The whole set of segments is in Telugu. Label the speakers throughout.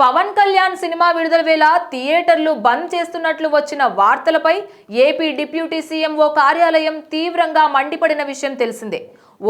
Speaker 1: పవన్ కళ్యాణ్ సినిమా విడుదల వేళ థియేటర్లు బంద్ చేస్తున్నట్లు వచ్చిన వార్తలపై ఏపీ డిప్యూటీ సీఎం ఓ కార్యాలయం తీవ్రంగా మండిపడిన విషయం తెలిసిందే.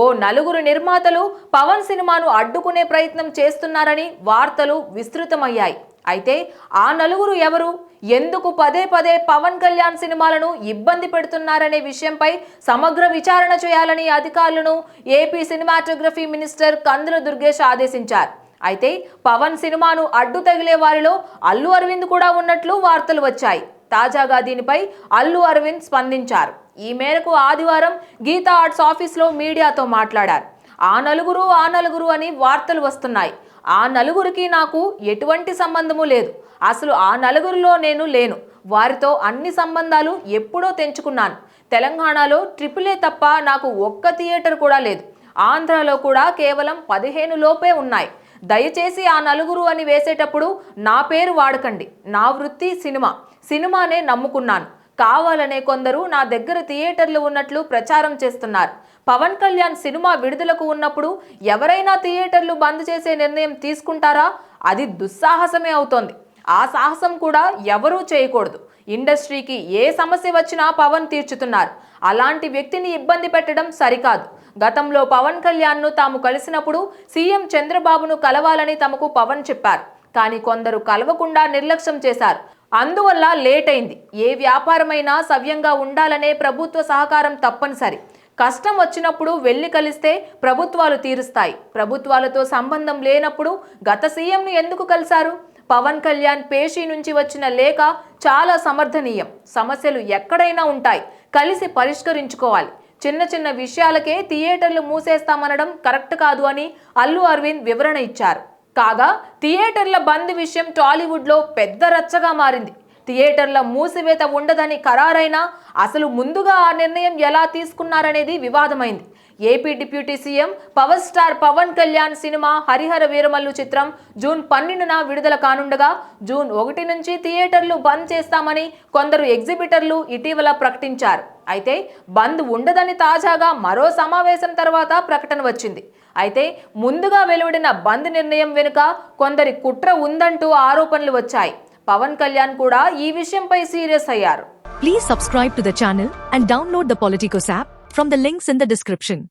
Speaker 1: ఓ నలుగురు నిర్మాతలు పవన్ సినిమాను అడ్డుకునే ప్రయత్నం చేస్తున్నారని వార్తలు విస్తృతమయ్యాయి. అయితే ఆ నలుగురు ఎవరు? ఎందుకు పదే పదే పవన్ కళ్యాణ్ సినిమాలను ఇబ్బంది పెడుతున్నారనే విషయంపై సమగ్ర విచారణ చేయాలని అధికారులను AP cinematography minister Kandula Durgesh ఆదేశించారు. అయితే పవన్ సినిమాను అడ్డు తగిలే వారిలో అల్లు అరవింద్ కూడా ఉన్నట్లు వార్తలు వచ్చాయి. తాజాగా దీనిపై అల్లు అరవింద్ స్పందించారు. ఈ మేరకు ఆదివారం గీతా ఆర్ట్స్ ఆఫీస్లో మీడియాతో మాట్లాడారు. ఆ నలుగురు ఆ నలుగురు అని వార్తలు వస్తున్నాయి. ఆ నలుగురికి నాకు ఎటువంటి సంబంధము లేదు. అసలు ఆ నలుగురిలో నేను లేను. వారితో అన్ని సంబంధాలు ఎప్పుడో తెంచుకున్నాను. తెలంగాణలో ట్రిపులే తప్ప నాకు ఒక్క థియేటర్ కూడా లేదు. ఆంధ్రాలో కూడా కేవలం పదిహేను లోపే ఉన్నాయి. దయచేసి ఆ నలుగురు అని వేసేటప్పుడు నా పేరు వాడకండి. నా వృత్తి సినిమా. సినిమానే నమ్ముకున్నాను. కావాలనే కొందరు నా దగ్గర థియేటర్లు ఉన్నట్లు ప్రచారం చేస్తున్నారు. పవన్ కళ్యాణ్ సినిమా విడుదలకు ఉన్నప్పుడు ఎవరైనా థియేటర్లు బంద్ చేసే నిర్ణయం తీసుకుంటారా? అది దుస్సాహసమే అవుతోంది. ఆ సాహసం కూడా ఎవరూ చేయకూడదు. ఇండస్ట్రీకి ఏ సమస్య వచ్చినా పవన్ తీర్చుతున్నారు. అలాంటి వ్యక్తిని ఇబ్బంది పెట్టడం సరికాదు. గతంలో పవన్ కళ్యాణ్ను తాము కలిసినప్పుడు సీఎం చంద్రబాబును కలవాలని తమకు పవన్ చెప్పారు. కానీ కొందరు కలవకుండా నిర్లక్ష్యం చేశారు. అందువల్ల లేట్ అయింది ఏ వ్యాపారమైనా సవ్యంగా ఉండాలనే ప్రభుత్వ సహకారం తప్పనిసరి. కష్టం వచ్చినప్పుడు వెళ్ళి కలిస్తే ప్రభుత్వాలు తీరుస్తాయి. ప్రభుత్వాలతో సంబంధం లేనప్పుడు గత సీఎంను ఎందుకు కలిశారు? పవన్ కళ్యాణ్ పేషీ నుంచి వచ్చిన లేఖ చాలా సమర్థనీయం. సమస్యలు ఎక్కడైనా ఉంటాయి. కలిసి పరిష్కరించుకోవాలి. చిన్న చిన్న విషయాలకే థియేటర్లు మూసేస్తామనడం కరెక్ట్ కాదు అని అల్లు అరవింద్ వివరణ ఇచ్చారు. కాగా థియేటర్ల బంద్ విషయం టాలీవుడ్లో పెద్ద రచ్చగా మారింది. థియేటర్ల మూసివేత ఉండదని ఖరారైనా అసలు ముందుగా ఆ నిర్ణయం ఎలా తీసుకున్నారనేది వివాదమైంది. AP deputy CM power star Pawan Kalyan cinema Harihara Veeramallu చిత్రం జూన్ పన్నెండున విడుదల కానుండగా జూన్ ఒకటి నుంచి థియేటర్లు బంద్ చేస్తామని కొందరు ఎగ్జిబిటర్లు ఇటీవల ప్రకటించారు. అయితే బంద్ ఉండదని తాజాగా మరో సమావేశం తర్వాత ప్రకటన వచ్చింది. అయితే ముందుగా వెలువడిన బంద్ నిర్ణయం వెనుక కొందరి కుట్ర ఉందంటూ ఆరోపణలు వచ్చాయి. పవన్ కళ్యాణ్ కూడా ఈ విషయంపై సీరియస్ అయ్యారు.
Speaker 2: Please subscribe to the channel and download the Politicos app from the links in the description